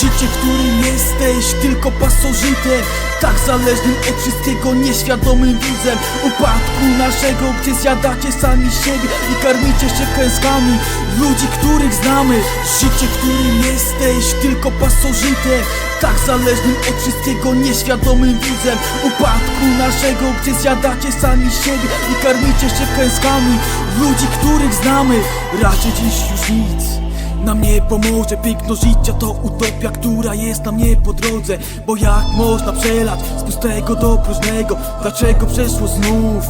Życie, którym jesteś, tylko pasożytem Tak zależnym od wszystkiego, nieświadomym widzem. Upadku naszego, gdzie zjadacie sami siebie I karmicie się klęskami ludzi, których znamy Życie, którym jesteś, tylko pasożytem Tak zależnym od wszystkiego, nieświadomym widzem. Upadku naszego, gdzie zjadacie sami siebie I karmicie się klęskami. Ludzi, których znamy Raczej dziś już nic nam nie pomoże. Piękno życia to utopia, która jest nam nie po drodze. Bo jak można przelać z pustego do próżnego? Dlaczego przeszło znów?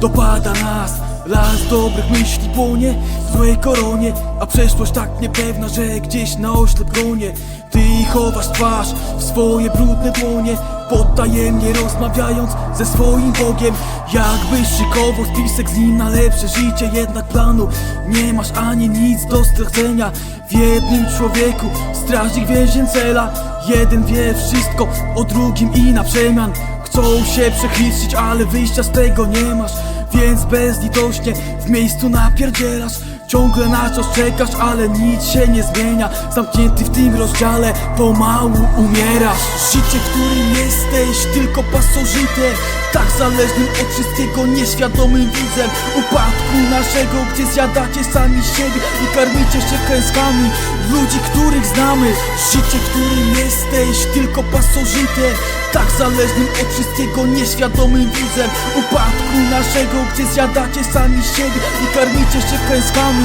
Dopada nas Las dobrych myśli płonie w złej koronie A przeszłość tak niepewna, że gdzieś na oślep gronie. Ty chowasz twarz w swoje brudne dłonie Potajemnie rozmawiając ze swoim Bogiem. Jakbyś szykował spisek z nim na lepsze życie Jednak planu nie masz ani nic do stracenia. W jednym człowieku strażnik więzień cela Jeden wie wszystko o drugim i na przemian. Chcą się przechwycić, ale wyjścia z tego nie masz Więc bezlitośnie w miejscu napierdzielasz Ciągle na coś czekasz, ale nic się nie zmienia. Zamknięty w tym rozdziale, pomału umierasz. Życie, którym jesteś, tylko pasożytem Tak zależnym od wszystkiego, nieświadomym widzem. Upadku naszego, gdzie zjadacie sami siebie I karmicie się klęskami ludzi, których znamy. Życie, którym jesteś, tylko pasożytem Tak zależnym od wszystkiego, nieświadomym widzem. Upadku naszego, gdzie zjadacie sami siebie I karmicie się klęskami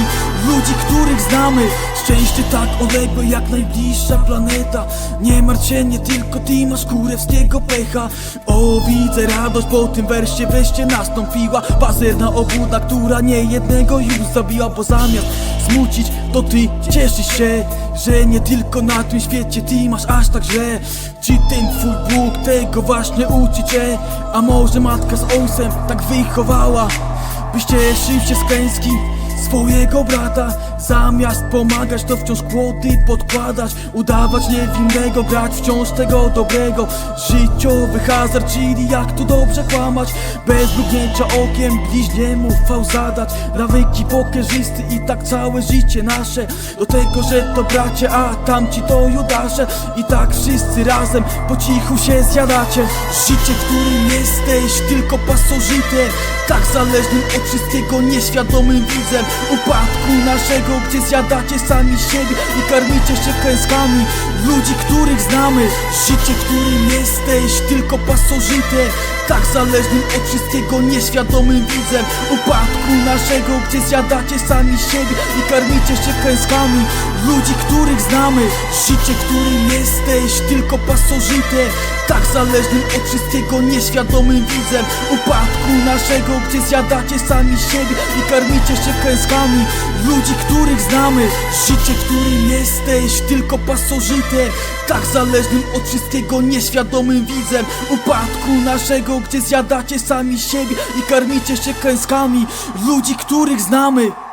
ludzi, których znamy. Szczęście tak odległe jak najbliższa planeta. Nie martw się, nie tylko ty masz kurewskiego pecha. O, widzę radość, po tym wersie wreszcie nastąpiła Pazerna obłuda, która nie jednego już zabiła Bo zamiast smucić, to ty cieszysz się Że nie tylko na tym świecie ty masz aż tak źle. Czy ten twój Bóg tego właśnie uczy cię? A może matka z ojcem tak wychowała Byś cieszył się z klęski swojego brata. Zamiast pomagać to wciąż kłoty podkładać Udawać niewinnego, grać wciąż tego dobrego. Życiowy hazard, czyli jak tu dobrze kłamać. Bez mrugnięcia okiem bliźniemu fał zadać. Nawyki pokerzysty i tak całe życie nasze. Do tego, że to bracie, a tamci to judasze. I tak wszyscy razem po cichu się zjadacie. Życie, którym jesteś, tylko pasożytem. Tak zależnym od wszystkiego, nieświadomym widzem Upadku naszego, gdzie zjadacie sami siebie I karmicie się klęskami ludzi, których znamy. Życie, którym jesteś, tylko pasożytem Tak zależnym od wszystkiego, nieświadomym widzem. Upadku naszego, gdzie zjadacie sami siebie I karmicie się klęskami ludzi, których znamy Życie, którym jesteś, tylko pasożytem Tak zależnym od wszystkiego, nieświadomym widzem. Upadku naszego, gdzie zjadacie sami siebie I karmicie się klęskami. Ludzi, których znamy Życie, którym jesteś, tylko pasożytem Tak zależnym od wszystkiego, nieświadomym widzem. Upadku naszego, gdzie zjadacie sami siebie I karmicie się klęskami. Ludzi, których znamy